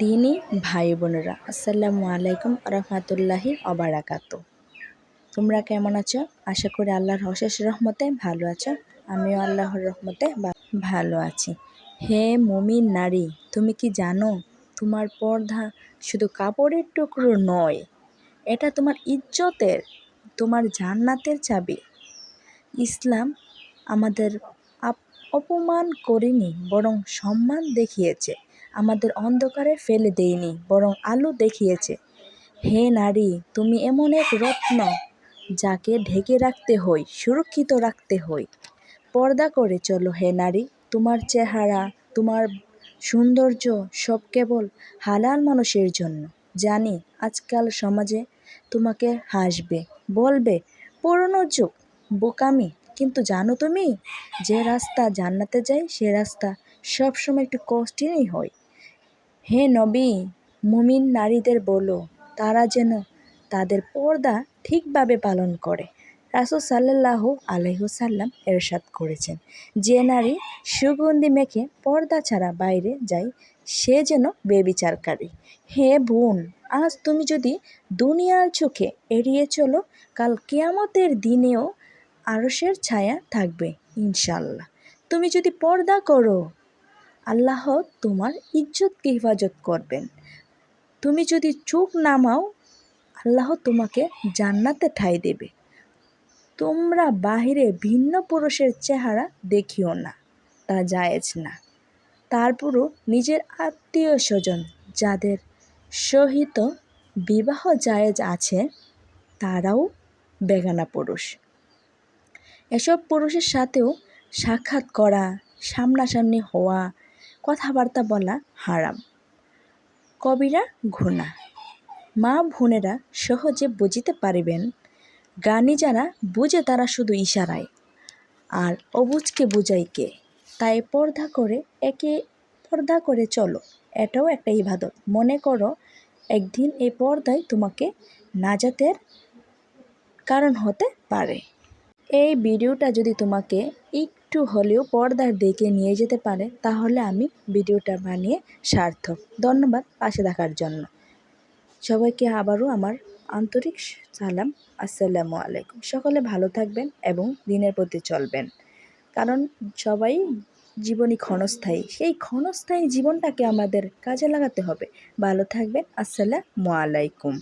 দিনই ভাই বোনেরা, আসসালামু আলাইকুম রহমতুল্লাহি অবারাকাত। তোমরা কেমন আছো? আশা করি আল্লাহর অশেষ রহমতে ভালো আছো। আমিও আল্লাহর রহমতে ভালো আছি। হে মমিন নারী, তুমি কি জানো তোমার পর্দা শুধু কাপড়ের টুকরো নয়, এটা তোমার ইজ্জতের, তোমার জান্নাতের চাবি? ইসলাম আমাদের অপমান করেনি, বরং সম্মান দেখিয়েছে। আমাদের অন্ধকারে ফেলে দেয়নি বরং আলো দেখিয়েছে। হে নারী, তুমি এমন এক রত্ন যাকে ঢেকে রাখতে হয় সুরক্ষিত রাখতে হয় পর্দা করে চলো হে নারী, তোমার চেহারা, তোমার সৌন্দর্য সব কেবল হালাল মানুষের জন্য। জানি আজকাল সমাজে তোমাকে হাসবে, বলবে, পুরনো যুগ, বোকামি। কিন্তু জানো তুমি, যে রাস্তা জান্নাতে যায়, সে রাস্তা সবসময় একটু কষ্টেরই হয়। হে নবী, মুমিন নারীদের বলো, তারা যেন তাদের পর্দা ঠিকভাবে পালন করে। রাসুল সাল্লাহ আলহ্লাম এরশাদ করেছেন, যে নারী সুগন্ধি মেখে পর্দা ছাড়া বাইরে যায়, সে যেন বেবিচারকারী। হে বোন, আজ তুমি যদি দুনিয়ার চোখে এড়িয়ে চলো, কাল কেয়ামতের দিনেও আরসের ছায়া থাকবে ইনশাল্লাহ তুমি যদি পর্দা করো আল্লাহ তোমার ইজ্জতকে হেফাজত করবেন। তুমি যদি চোখ নামাও, আল্লাহ তোমাকে জান্নাতে ঠাঁই দেবে। তোমরা বাহিরে ভিন্ন পুরুষের চেহারা দেখিও না, তা জায়েজ না। তারপরও নিজের আত্মীয় স্বজন যাদের সহিত বিবাহ জায়েজ আছে, তারাও বেগানা পুরুষ। এসব পুরুষের সাথেও সাক্ষাৎ করা, সামনাসামনি হওয়া কথাবার্তা বলা হারাম। কবিরা ঘুণা। মা বোনেরা সহজে বুঝিতে পারিবেন, গানি যারা বুঝে তারা শুধু ইশারায়। আর অবুজকে বুঝাই কে? তাই পর্দা করে একে, পর্দা করে চলো, এটাও একটা ইবাদত। মনে করো, একদিন এই পর্দায় তোমাকে নাজাতের কারণ হতে পারে। এই ভিডিওটা যদি তোমাকে একটু হলেও পর্দার দিকে নিয়ে যেতে পারে, তাহলে আমি ভিডিওটা বানিয়ে সার্থক। ধন্যবাদ পাশে থাকার জন্য। সবাইকে আবারও আমার আন্তরিক সালাম। আসসালামু আলাইকুম। সকলে ভালো থাকবেন এবং দিনের প্রতি চলবেন। কারণ সবাই জীবনই ক্ষণস্থায়ী। সেই ক্ষণস্থায়ী জীবনটাকে আমাদের কাজে লাগাতে হবে। ভালো থাকবেন। আসসালামু আলাইকুম।